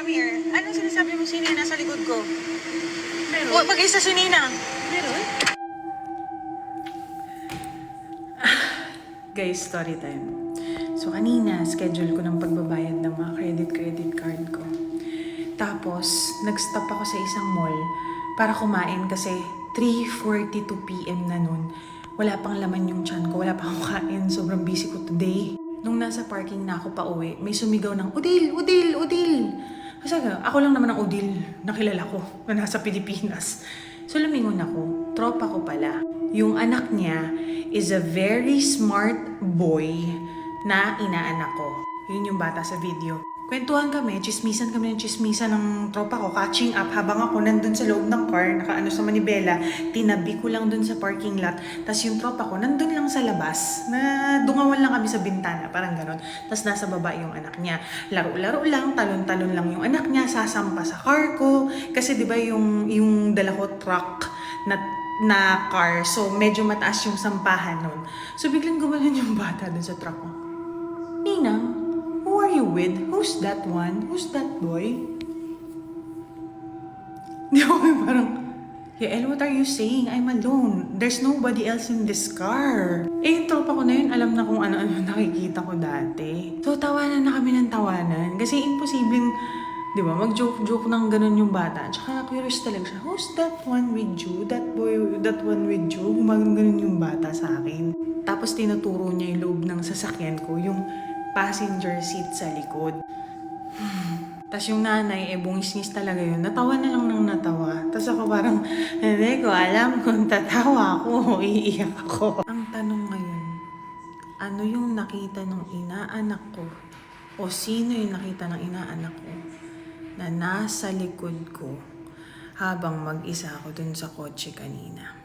come here. Anong sinasabi mo si Nina sa likod ko? Meron. O, mag-isa si Nina. Meron? Guys, story time. So, kanina, schedule ko ng pagbabayad ng mga credit-credit card ko. Tapos, nag-stop ako sa isang mall para kumain kasi 3.42 p.m. na nun. Wala pang laman yung chan ko, wala pa akong kain. Sobrang busy ko today. Nung nasa parking na ako pa uwi, may sumigaw ng, Udil! Udil! Udil! Kasi ako lang naman ang Udil na kilala ko na nasa Pilipinas. So lumingon ako, tropa ko pala. Yung anak niya is a very smart boy na inaanak ko. Yun yung bata sa video. Kwentuhan kami, chismisan kami ng chismisan ng tropa ko, catching up habang ako nandun sa loob ng car, nakaano sa manibela, tinabi ko lang dun sa parking lot, tapos yung tropa ko nandun lang sa labas, na dungawan lang kami sa bintana, parang ganon. Tapos nasa baba yung anak niya. Laro-laro lang, talon-talon lang yung anak niya, sasampa sa car ko, kasi di ba yung, yung dala ko truck na na car, so medyo mataas yung sampahan nun. So biglang gumanon yung bata dun sa truck ko. Ninang, with? Who's that one? Who's that boy? Di may parang, Yael, what are you saying? I'm alone. There's nobody else in this car. Eh, yung tropa ko na yun, alam na kung ano-ano nakikita ko dati. So, tawanan na kami ng tawanan. Kasi imposibleng, di ba, mag-joke-joke ng ganun yung bata. Tsaka curious talaga siya, who's that one with you? That boy, that one with you? Gumagano ganun yung bata sa akin. Tapos tinuturo niya yung loob ng sasakyan ko, yung passenger seat sa likod. Tapos yung nanay, eh, bungis-ngis talaga yun. Natawa na lang ng natawa. Tapos ako parang, hindi ko alam kung tatawa ako o iiyak ako. Ang tanong ngayon, ano yung nakita ng inaanak ko? O sino yung nakita ng inaanak ko na nasa likod ko habang mag-isa ako dun sa kotse kanina?